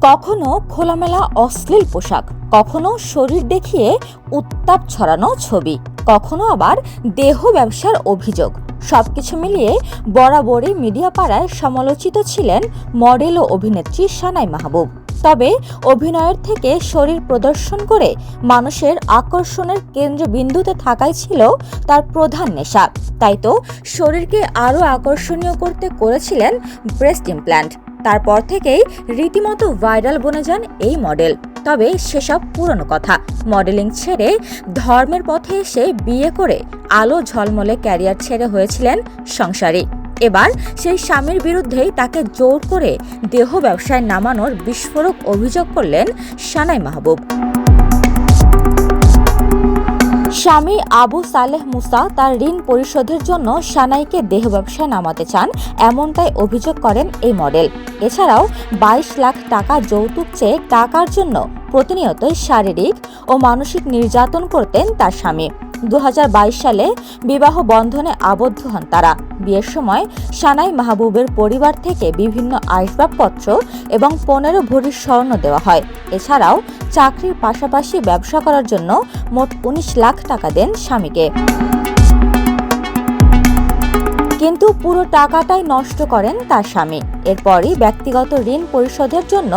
কখনো খোলামেলা অশ্লীল পোশাক, কখনো শরীর দেখিয়ে উত্তাপ ছড়ানো ছবি, কখনো আবার দেহ ব্যবসার অভিযোগ। সবকিছু মিলিয়ে বরাবরই মিডিয়া পাড়ায় সমালোচিত ছিলেন মডেল ও অভিনেত্রী সানাই মাহবুব। তবে অভিনয়ের থেকে শরীর প্রদর্শন করে মানুষের আকর্ষণের কেন্দ্রবিন্দুতে থাকাই ছিল তার প্রধান নেশা। তাই তো শরীরকে আরও আকর্ষণীয় করতে করেছিলেন ব্রেস্ট ইমপ্ল্যান্ট। তারপর থেকেই রীতিমতো ভাইরাল বনে যান এই মডেল। তবে সেসব পুরনো কথা। মডেলিং ছেড়ে ধর্মের পথে এসে বিয়ে করে আলো ঝলমলে ক্যারিয়ার ছেড়ে হয়েছিলেন সংসারী। এবার সেই স্বামীর বিরুদ্ধেই তাকে জোর করে দেহ ব্যবসায় নামানোর বিস্ফোরক অভিযোগ করলেন সানাই মাহবুব। স্বামী আবু সালেহ মুসা তার ঋণ পরিশোধের জন্য সানাইকে দেহ ব্যবসায় নামাতে চান, এমনটাই অভিযোগ করেন এই মডেল। এছাড়াও বাইশ লাখ টাকা যৌতুক চেয়ে টাকার জন্য প্রতিনিয়তই শারীরিক ও মানসিক নির্যাতন করতেন তার স্বামী। দু হাজার বাইশ সালে বিবাহ বন্ধনে আবদ্ধ হন তারা। বিয়ের সময় সানাই মাহবুবের পরিবার থেকে বিভিন্ন আসবাবপত্র এবং পনেরো ভরির স্বর্ণ দেওয়া হয়। এছাড়াও চাকরির পাশাপাশি ব্যবসা করার জন্য মোট উনিশ লাখ টাকা দেন স্বামীকে। পুরো টাকাটাই নষ্ট করেন তার স্বামী। এরপরই ব্যক্তিগত ঋণ পরিশোধের জন্য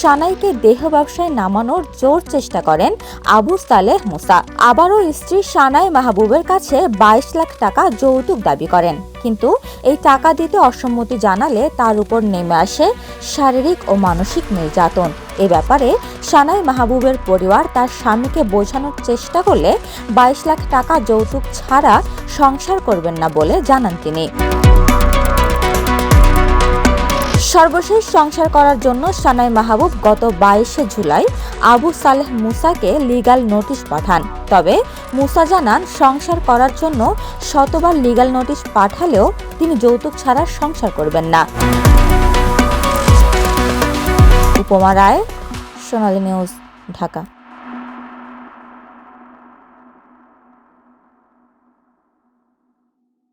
সানাইকে দেহ ব্যবসায় নামানোর জোর চেষ্টা করেন আবু সালেহ মুসা। আবারও স্ত্রী সানাই মাহবুবের কাছে বাইশ লাখ টাকা যৌতুক দাবি করেন। কিন্তু এই টাকা দিতে অসম্মতি জানালে তার উপর নেমে আসে শারীরিক ও মানসিক নির্যাতন। এ ব্যাপারে সানাই মাহবুবের পরিবার তার স্বামীকে বোঝানোর চেষ্টা করলে বাইশ লাখ টাকা যৌতুক ছাড়া সংসার করবেন না বলে জানান তিনি। সর্বশেষ সংসার করার জন্য সানাই মাহবুব গত বাইশে জুলাই আবু সালেহ মুসাকে লিগাল নোটিশ পাঠান। তবে মুসা জানান, সংসার করার জন্য শতবার লিগাল নোটিশ পাঠালেও তিনি যৌতুক ছাড়া সংসার করবেন না। উপমা রায়, সোনালী নিউজ, ঢাকা।